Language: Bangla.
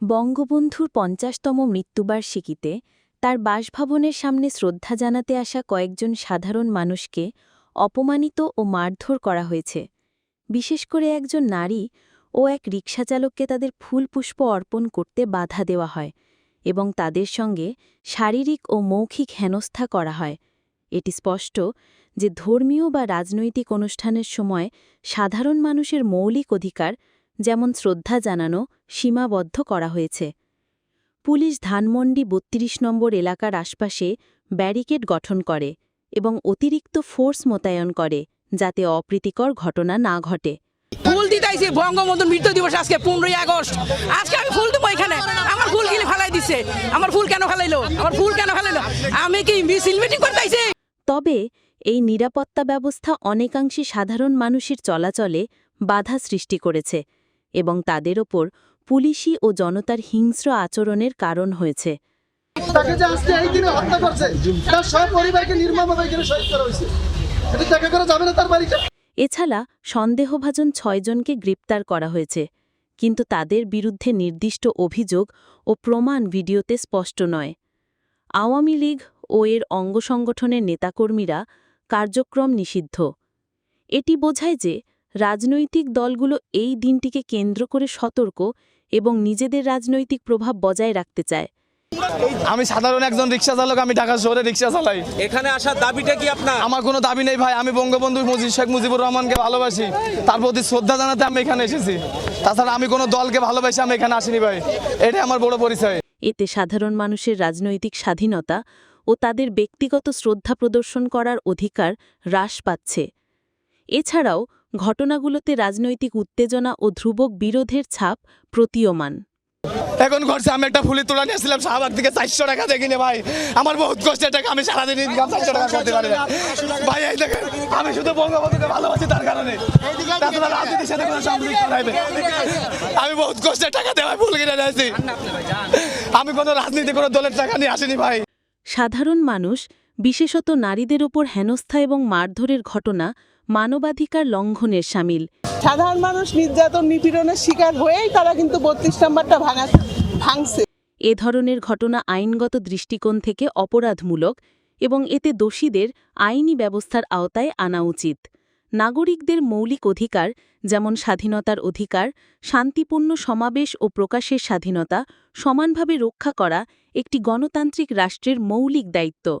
বঙ্গবন্ধুর পঞ্চাশতম মৃত্যুবার্ষিকীতে তার বাসভবনের সামনে শ্রদ্ধা জানাতে আসা কয়েকজন সাধারণ মানুষকে অপমানিত ও মারধর করা হয়েছে। বিশেষ করে একজন নারী ও এক রিক্সাচালককে তাদের ফুলপুষ্প অর্পণ করতে বাধা দেওয়া হয় এবং তাদের সঙ্গে শারীরিক ও মৌখিক হেনস্থা করা হয়। এটি স্পষ্ট যে ধর্মীয় বা রাজনৈতিক অনুষ্ঠানের সময় সাধারণ মানুষের মৌলিক অধিকার যেমন শ্রদ্ধা জানানো সীমাবদ্ধ করা হয়েছে। পুলিশ ধানমন্ডি বত্রিশ নম্বর এলাকার আশপাশে ব্যারিকেড গঠন করে এবং অতিরিক্ত ফোর্স মোতায়েন করে যাতে অপ্রীতিকর ঘটনা না ঘটে। ফুল দিতেছি বঙ্গবন্ধুর মৃত্যু দিবস আজকে পনেরোই আগস্ট। আজকে আমি ফুল দেবো এখানে। আমার ফুল গিলে ফেলাই দিচ্ছে আমার ফুল কেন ফেলাইলো? আমার ফুল কেন ফেলাইলো? আমি কি মিছিল মিটিং করতেছি তবে এই নিরাপত্তা ব্যবস্থা অনেকাংশে সাধারণ মানুষের চলাচলে বাধা সৃষ্টি করেছে। এবং তাদের ওপর পুলিশি ও জনতার হিংস্র আচরণের কারণ হয়েছে। তাকে যে আজকে এই দিনে হত্যা করছে তার সব পরিবারকে নির্মমভাবে এখানে শহীদ করা হয়েছে। এটা দেখা করা যাবে না তার বাড়িতে। এছাড়া সন্দেহভাজন ছয়জনকে গ্রেপ্তার করা হয়েছে কিন্তু তাদের বিরুদ্ধে নির্দিষ্ট অভিযোগ ও প্রমাণ ভিডিওতে স্পষ্ট নয়। আওয়ামী লীগ ও এর অঙ্গ সংগঠনের নেতাকর্মীরা কার্যক্রম নিষিদ্ধ। এটি বোঝায় যে রাজনৈতিক দলগুলো এই দিনটিকে কেন্দ্র করে সতর্ক এবং নিজেদের রাজনৈতিক প্রভাব বজায় রাখতে চায়। আমি সাধারণ একজন রিক্সা চালক আমি ঢাকা শহরে রিক্সা চালাই। এখানে আসার দাবিটা কি আপনার? আমার কোনো দাবি নেই ভাই আমি বঙ্গবন্ধু মুজিব শেখ মুজিবুর রহমানকে ভালোবাসি। তার প্রতি শ্রদ্ধা জানাতে আমি এখানে এসেছি। তাছাড়া আমি কোনো দলকে ভালোবাসি আমি এখানে আসিনি ভাই। এটাই আমার বড় পরিচয়। এতে সাধারণ মানুষের রাজনৈতিক স্বাধীনতা ও তাদের ব্যক্তিগত শ্রদ্ধা প্রদর্শন করার অধিকার হ্রাস পাচ্ছে। এছাড়াও ঘটনাগুলোতে রাজনৈতিক উত্তেজনা ও ধ্রুবক বিরোধের ছাপ প্রতীয়মান। এখন ঘরছে আমি একটা ফুলি তোলা নিয়েছিলাম শাহবাগ থেকে চারশো টাকা দেখিনি ভাই। আমার বহুত কষ্ট টাকা আমি সারাদিন ইনকাম চারশো টাকা করতে পারি ভাই এই দেখেন আমি শুধু বঙ্গবন্ধুকে ভালোবাসি তার কারণে। রাজনীতির সাথে কোনো সম্পৃক্ত নাই আমি বহুত কষ্টের টাকা দেওয়া ফুল কিনে নিয়েছি আমি কোনো রাজনীতি কোনো দলের টাকা নিয়ে আসিনি ভাই। সাধারণ মানুষ বিশেষত নারীদের ওপর হেনস্থা এবং মারধরের ঘটনা মানবাধিকার লঙ্ঘনের সামিল। সাধারণ মানুষ নির্যাতন নিপীড়নের শিকার হয়েই তারা কিন্তু বত্রিশ নম্বরটা ভাঙা ভাঙছে। এ ধরনের ঘটনা আইনগত দৃষ্টিকোণ থেকে অপরাধমূলক এবং এতে দোষীদের আইনি ব্যবস্থার আওতায় আনা উচিত। নাগরিকদের মৌলিক অধিকার যেমন স্বাধীনতার অধিকার শান্তিপূর্ণ সমাবেশ ও প্রকাশের স্বাধীনতা সমানভাবে রক্ষা করা একটি গণতান্ত্রিক রাষ্ট্রের মৌলিক দায়িত্ব।